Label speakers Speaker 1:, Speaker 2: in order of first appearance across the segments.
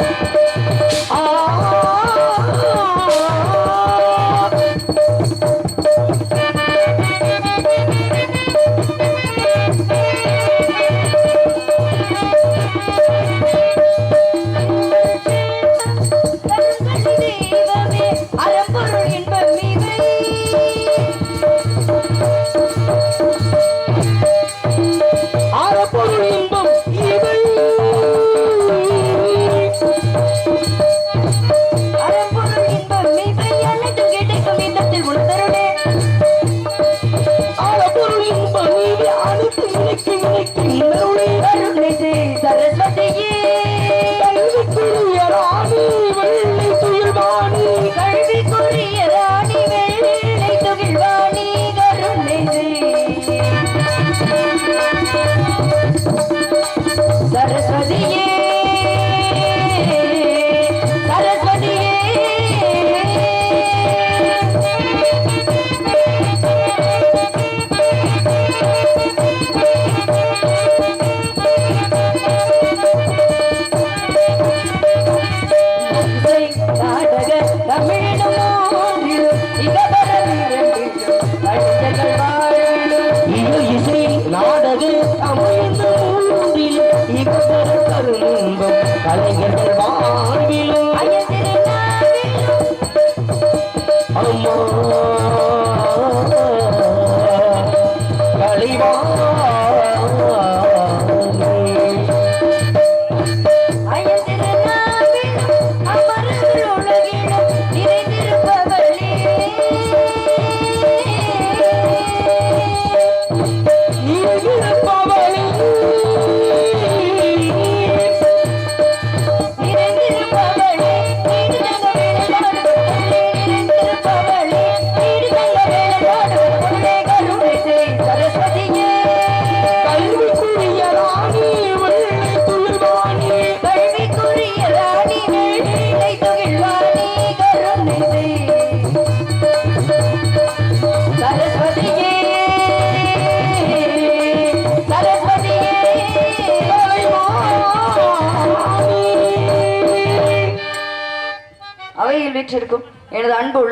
Speaker 1: தெய்வமே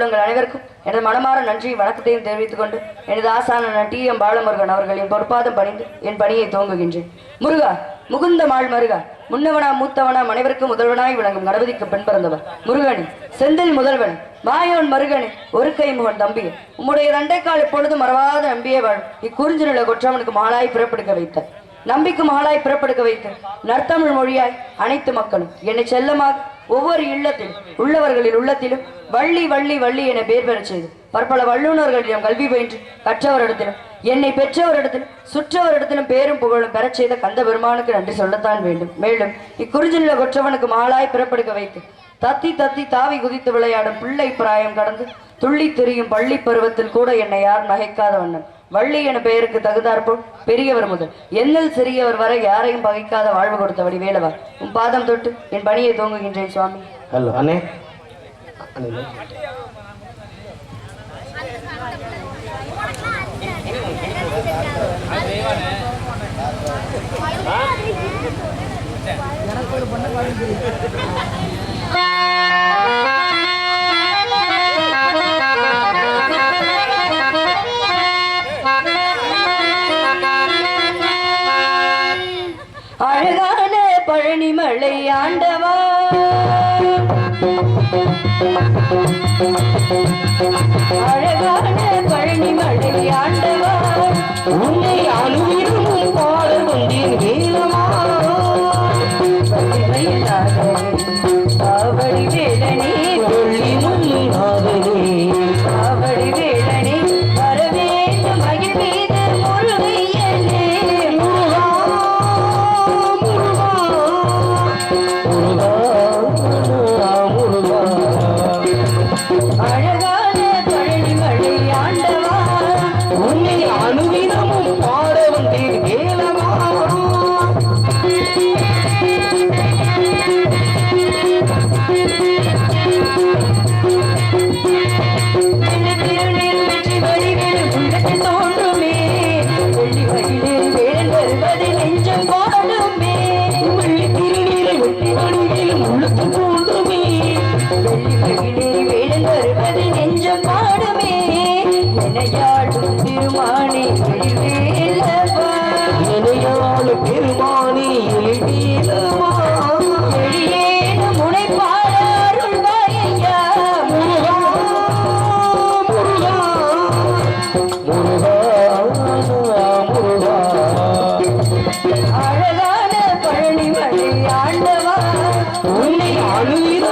Speaker 1: உள்ளங்கள் அனைவருக்கும் எனது மனமார நன்றியும் வணக்கத்தையும் தெரிவித்துக் கொண்டு எனது ஆசான டி. எம். பாலமுருகன் அவர்களின் பொற்பாதம் பணிந்து என் பணியை துவங்குகின்றேன். முருகா முகுந்த மாள் மருகா முன்னவனா மூத்தவனா அனைவருக்கும் முதல்வனாய் விளங்கும் கணபதிக்கு பெண் பிறந்தவர் முருகனி செந்தில் முதல்வன் மாயோன் மருகனி ஒரு கை முகன் தம்பி உம்முடைய இரண்டைக்கால் எப்பொழுதும் மறவாத நம்பியே வாழும். இக்குறிஞ்சிலுள்ள கொற்றவனுக்கு மாலாய் பிறப்பெடுக்க வைத்த. நம்பிக்கும் ஆளாய் பிறப்பெடுக்க வைத்து. நற்தமிழ் மொழியாய் அனைத்து மக்களும். என்னை செல்லமாக ஒவ்வொரு இல்லத்திலும் உள்ளவர்களின் உள்ளத்திலும் வள்ளி வள்ளி வள்ளி என பேர் பெறச் செய்து பற்பல வல்லுநர்களிடம் கல்வி பயின்று கற்றவரிடத்திலும் என்னை பெற்றவரிடத்திலும் சுற்றவரிடத்திலும் பேரும் புகழும் பெறச் செய்த கந்த பெருமானுக்கு நன்றி சொல்லத்தான் வேண்டும். மேலும் இக்குறிஞ்சில கொற்றவனுக்கு மாலாய் பிறப்பெடுக்க வைத்து தத்தி தத்தி தாவி குதித்து விளையாடும் பிள்ளை பிராயம் கடந்து துள்ளி திரியும் பள்ளி பருவத்தில் கூட என்னை யார் நகைக்காத வண்ணம் வள்ளி என பெயருக்கு தகுதாற்போல் பெரியவர் முதல். எண்ணில் சிறியவர் வரை யாரையும் பகைக்காத வாழ்வு கொடுத்தபடி வேலவா உன் பாதம் தொட்டு என் பணியை துவங்குகின்றேன் சுவாமி.
Speaker 2: ஹலோ. அண்ணே.
Speaker 1: அழகான அழகான பழனிமலை ஆண்டவா
Speaker 2: உன்னை அணுவிடும் பாட வந்தேன் வேலமா
Speaker 1: காவடி வேலனே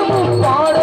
Speaker 2: தினமும் பாட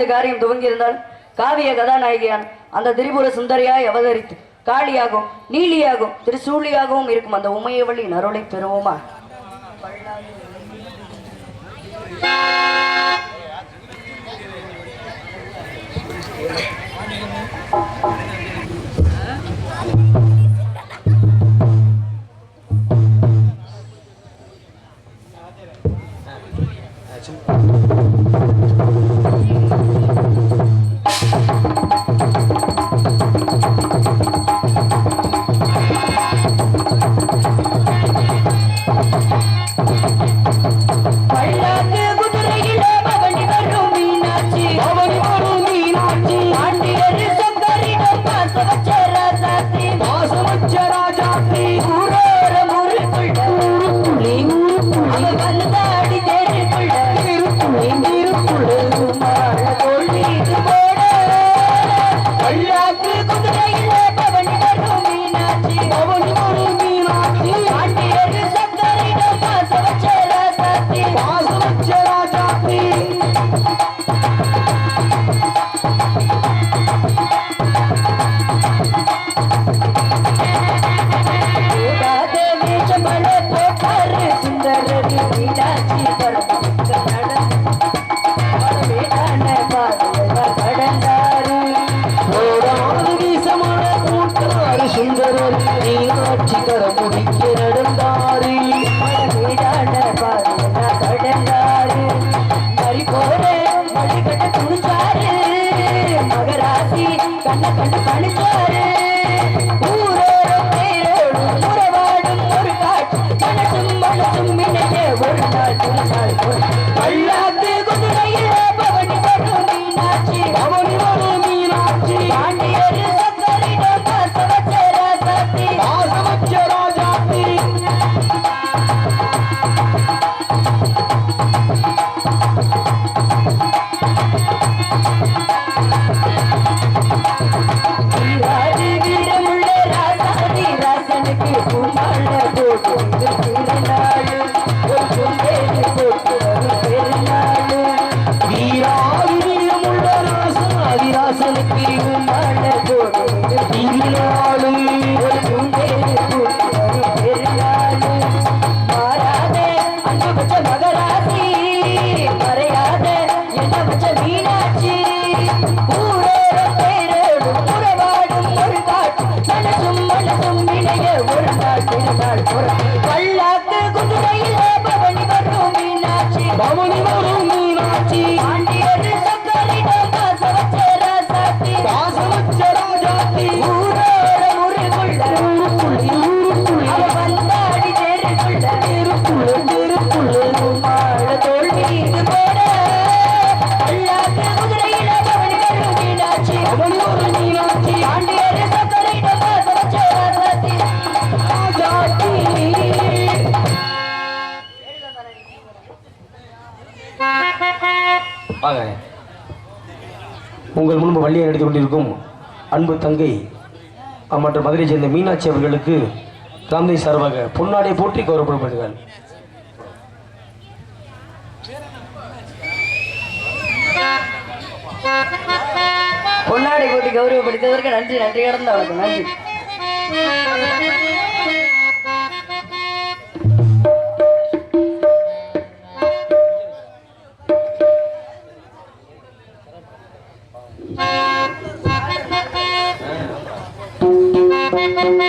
Speaker 3: இந்த காரியம் துவங்கியிருந்தால் காவிய கதாநாயகியான் அந்த திரிபுர சுந்தரியாய் அவதரித்து காளியாகவும் நீலியாகவும் திருசூழியாகவும் இருக்கும் அந்த உமையவள்ளி நருளை பெறுவோமா
Speaker 1: Thank. வாங்க உங்கள் முன்பு வள்ளியை நடித்து கொண்டிருக்கும் அன்பு தங்கை மற்றும் மதுரை சேர்ந்த மீனாட்சி அவர்களுக்கு
Speaker 4: தந்தை சார்பாக பொன்னாடை போற்றி கௌரவப்படுத்துகிறார்
Speaker 1: பொன்னாடை போட்டி கௌரவப்படுத்தவருக்கு நன்றி நன்றி கடந்த வணக்கம் நன்றி. எழுதண்டானடி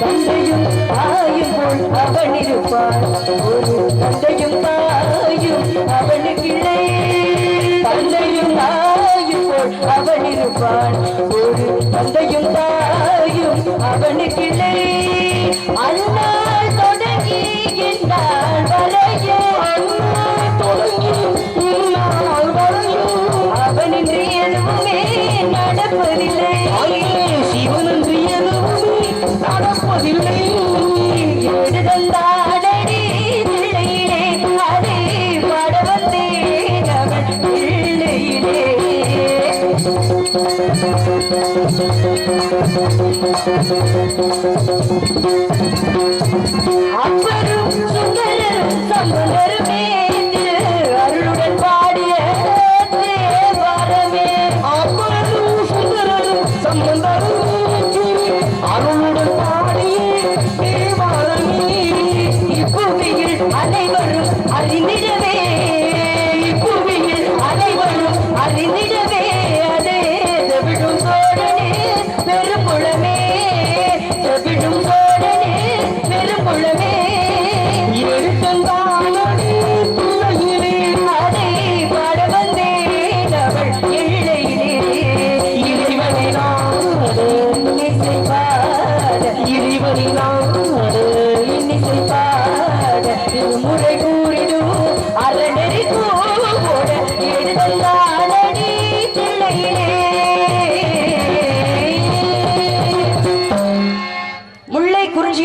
Speaker 1: தந்தையும் தாயும் போல் அவன் இருப்பான். ஒரு தந்தையும் தாயும் அவனுக்கில்லை தந்தையும் தாயும் போல் அவன் இருப்பான். ஒரு தந்தையும் தாயும் அவனுக்கில்லை அண்ணா தொடங்கி என்னால் வரையே. Thank you.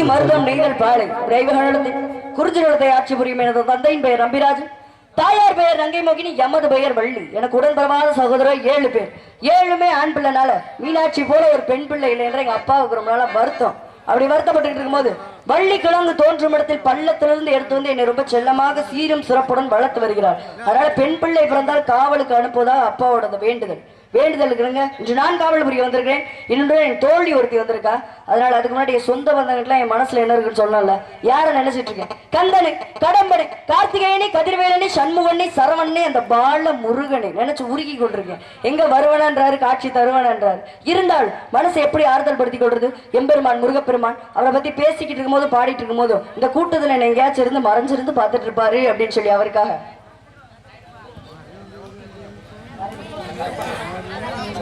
Speaker 1: மருதம் நெய்தல் பாலை. விரைவுகளத்தை குறிஞ்சி ஆட்சி புரியும் எனது தந்தையின் பெயர் நம்பிராஜன் தாயார் பெயர் ரங்கை மோகினி எமது பெயர் வள்ளி. எனக்கு உடன்பிறவாத சகோதரர் ஏழு பேர். ஏழுமே ஆண் பிள்ளைனால மீனாட்சி போல ஒரு பெண் பிள்ளை இல்லை என்ற எங்க அப்பாவுக்கு ரொம்ப நாளா வருத்தம். அப்படி வருத்தப்பட்டு இருக்கும்போது வள்ளி கிழங்கு தோன்றும் இடத்தில் பள்ளத்திலிருந்து எடுத்து வந்து என்னை ரொம்ப செல்லமாக சீரும் சிறப்புடன் வளர்த்து வருகிறார். அதனால பெண் பிள்ளை பிறந்தால் காவலுக்கு அனுப்புவதா அப்பாவோட வேண்டுதல். வேண்டுதல் இருக்கிறேங்க இன்று நான் காவல் புரிய வந்திருக்கிறேன் இன்னொன்று என் தோழி ஒருத்தி வந்திருக்கா. அதனால அதுக்கு முன்னாடி என் சொந்த பந்தங்கள்லாம் என் மனசுல என்ன இருக்குன்னு சொன்னால யாரை நினைச்சிட்டு இருக்கேன்? கந்தனு கடம்பனு கார்த்திகேயனி கதிர்வேலனி சண்முகனி சரவணனி அந்த பால முருகனை நினைச்சு உருகி கொண்டிருக்கேன். எங்க வருவனன்றாரு காட்சி தருவனன்றாரு. இருந்தால் மனசை எப்படி ஆறுதல் படுத்தி கொள்றது? எம்பெருமான் முருகப்பெருமான் அவரை பத்தி பேசிக்கிட்டு இருக்கும்போது பாடிட்டு இருக்கும்போது இந்த கூட்டத்துல என்ன எங்கேயாச்சும் இருந்து மறைஞ்சிருந்து பார்த்துட்டு இருப்பாரு அப்படின்னு சொல்லி அவருக்காக.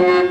Speaker 4: சொல்லு
Speaker 1: மறைந்திருந்து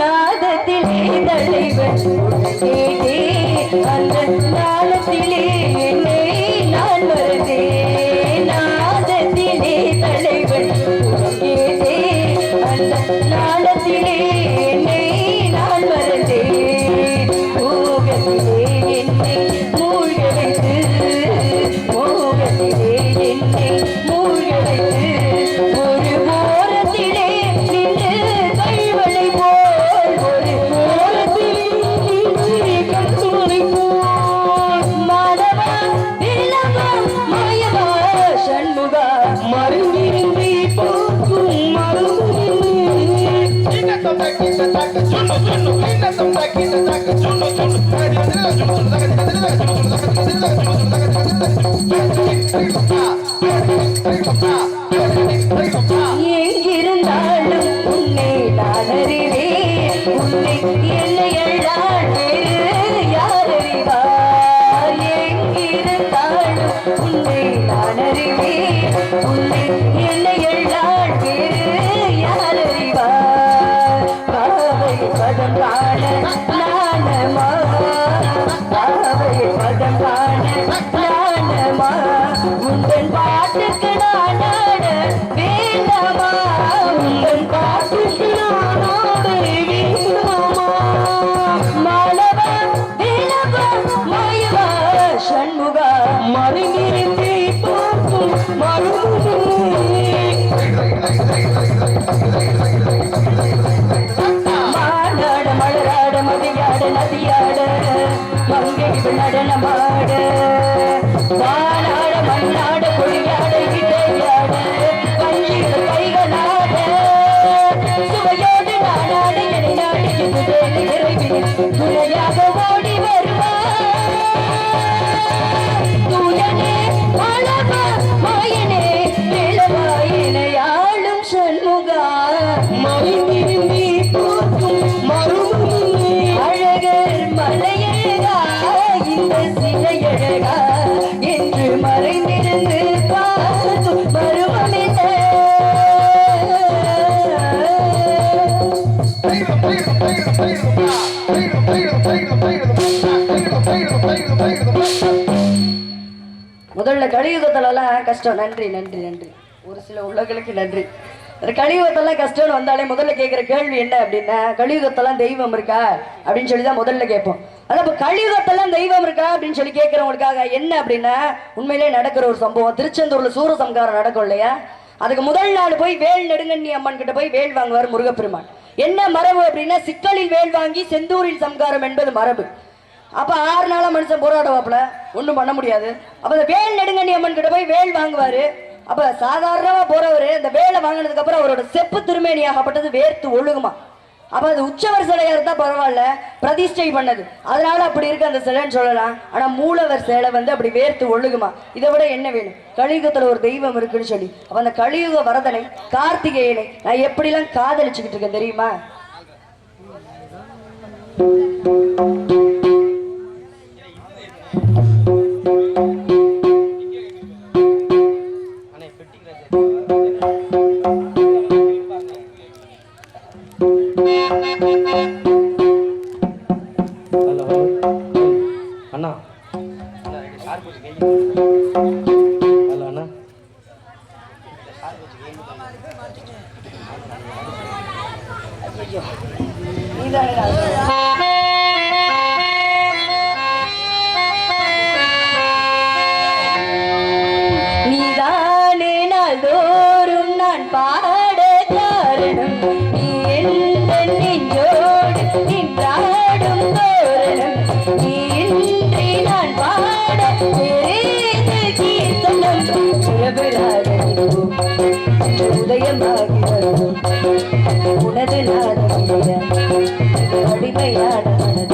Speaker 1: நாதத்திலே தலைவன் கேட்டே அந்த நாளத்திலே என்னை நான் மறந்தே நாதத்திலே தலைவன் கேட்டே அந்த நாளத்திலே மதியாட நதியாட மங்கை நடனமாட. வானாட சொல்ல கலியுகத்துலலாம் கஷ்டம். நன்றி நன்றி நன்றி. ஒரு சில உள்ளங்களுக்கு நன்றி. கலியுகத்தெல்லாம் கஷ்டம்னு வந்தாலே முதல்ல கேட்குற கேள்வி என்ன அப்படின்னா கலியுகத்தெல்லாம் தெய்வம் இருக்கா அப்படின்னு சொல்லி தான் முதல்ல கேட்போம். அதான் இப்போ கலியுகத்தெல்லாம் தெய்வம் இருக்கா அப்படின்னு சொல்லி கேட்குறவங்களுக்காக என்ன அப்படின்னா உண்மையிலே நடக்கிற ஒரு சம்பவம். திருச்செந்தூரில் சூரசம்காரம் நடக்கும் இல்லையா? அதுக்கு முதல் நாள் போய் வேல் நெடுங்கண்ணி அம்மன் கிட்ட போய் வேல் வாங்குவார் முருகப்பெருமான். என்ன மரபு அப்படின்னா சிக்கலில் வேல் வாங்கி செந்தூரில் சம்காரம் என்பது மரபு. அப்போ ஆறு நாளாக மனுஷன் போராடுவாப்புல ஒன்றும் பண்ண முடியாது. அப்போ இந்த வேல் நெடுங்கண்ணி அம்மன் கிட்ட போய் வேல் வாங்குவார். அப்போ சாதாரணமாக போகிறவர் இந்த வேலை வாங்கினதுக்கப்புறம் அவரோட செப்பு திருமேனியாகப்பட்டது வேர்த்து ஒழுகுமா. அப்போ அது உச்சவர் சிலையாக இருந்தால் பரவாயில்ல பிரதிஷ்டை பண்ணது. அதனால அப்படி இருக்கு அந்த சிலைன்னு சொல்லலாம். ஆனால் மூலவர் சிலை வந்து அப்படி வேர்த்து ஒழுகுமா. இதை விட என்ன வேணும்? கலியுகத்தில் ஒரு தெய்வம் இருக்குன்னு சொல்லி. அப்போ அந்த கலியுக வரதனை கார்த்திகேயனை நான் எப்படிலாம் காதலிச்சுக்கிட்டு இருக்கேன் தெரியுமா?
Speaker 4: ஹலோ
Speaker 1: விளையாட மனது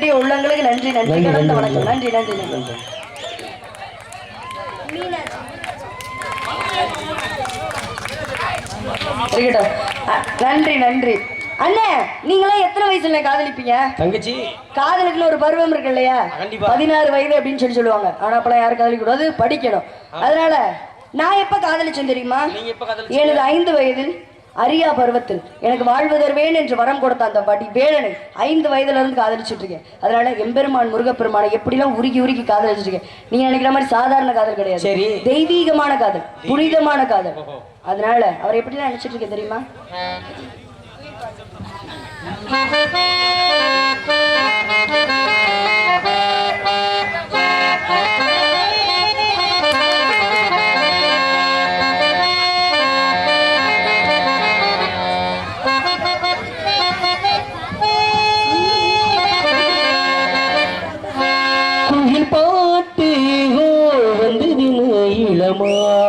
Speaker 1: கைத்தட்டிய உள்ளங்களுக்கு நன்றி நன்றி.
Speaker 4: நன்றி,
Speaker 1: வணக்கம். நன்றி. நன்றி நன்றி நன்றி. நன்றி அண்ணே நீங்களாம் எத்தனை வயசுல காதலிப்பீங்க?
Speaker 4: தங்கச்சி.
Speaker 1: காதலுக்குன்னு ஒரு பருவம் இருக்கு இல்லையா. பதினாறு வயது அப்படின்னு சொல்லி சொல்லுவாங்க. ஆனா அப்பெல்லாம் யாரும் காதலிக்க கூடாது படிக்கணும் அதனால நான் எப்ப காதலிச்சேன் தெரியுமா? எனது ஐந்து வயதில்
Speaker 2: அரியா பருவத்தில் எனக்கு வாழ்வதர்வேன் என்று வரம் கொடுத்த அந்த வடி வேலனை ஐந்து வயதுலேருந்து காதலிச்சுட்டு இருக்கேன். அதனால எம்பெருமான் முருகப்பெருமானை எப்படிலாம் உருகி உருகி காதலிச்சிருக்கேன் நீ நினைக்கிற மாதிரி சாதாரண காதல் கிடையாது. தெய்வீகமான காதல் புனிதமான காதல். அதனால அவர் எப்படிலாம் நினைச்சிட்டு இருக்கேன் தெரியுமா? mưa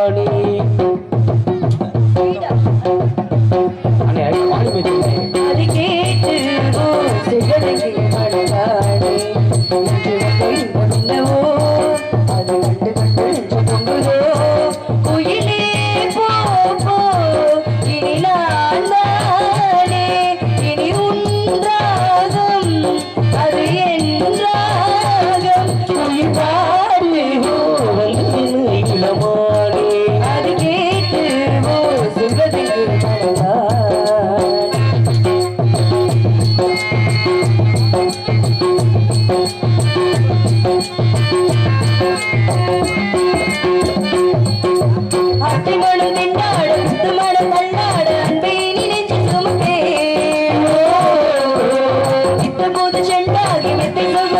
Speaker 2: போது செண்டாகி
Speaker 1: வித்திங்கள்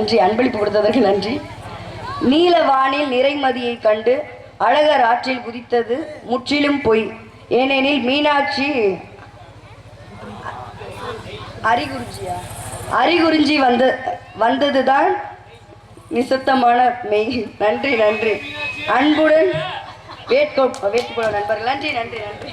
Speaker 2: நன்றி அன்பளிப்பு கொடுத்ததற்கு நன்றி. நீலவானில் நிறைமதியை கண்டு அழகர் ஆற்றில் குதித்தது முற்றிலும் பொய். ஏனெனில் மீனாட்சி அரிகுறிஞ்சியா? அரிகுறிஞ்சி வந்த வந்ததுதான் நிசத்தமான மெய். நன்றி நன்றி. அன்புடன் வேட்கோட் வேட்கோட நண்பர்கள் நன்றி நன்றி நன்றி.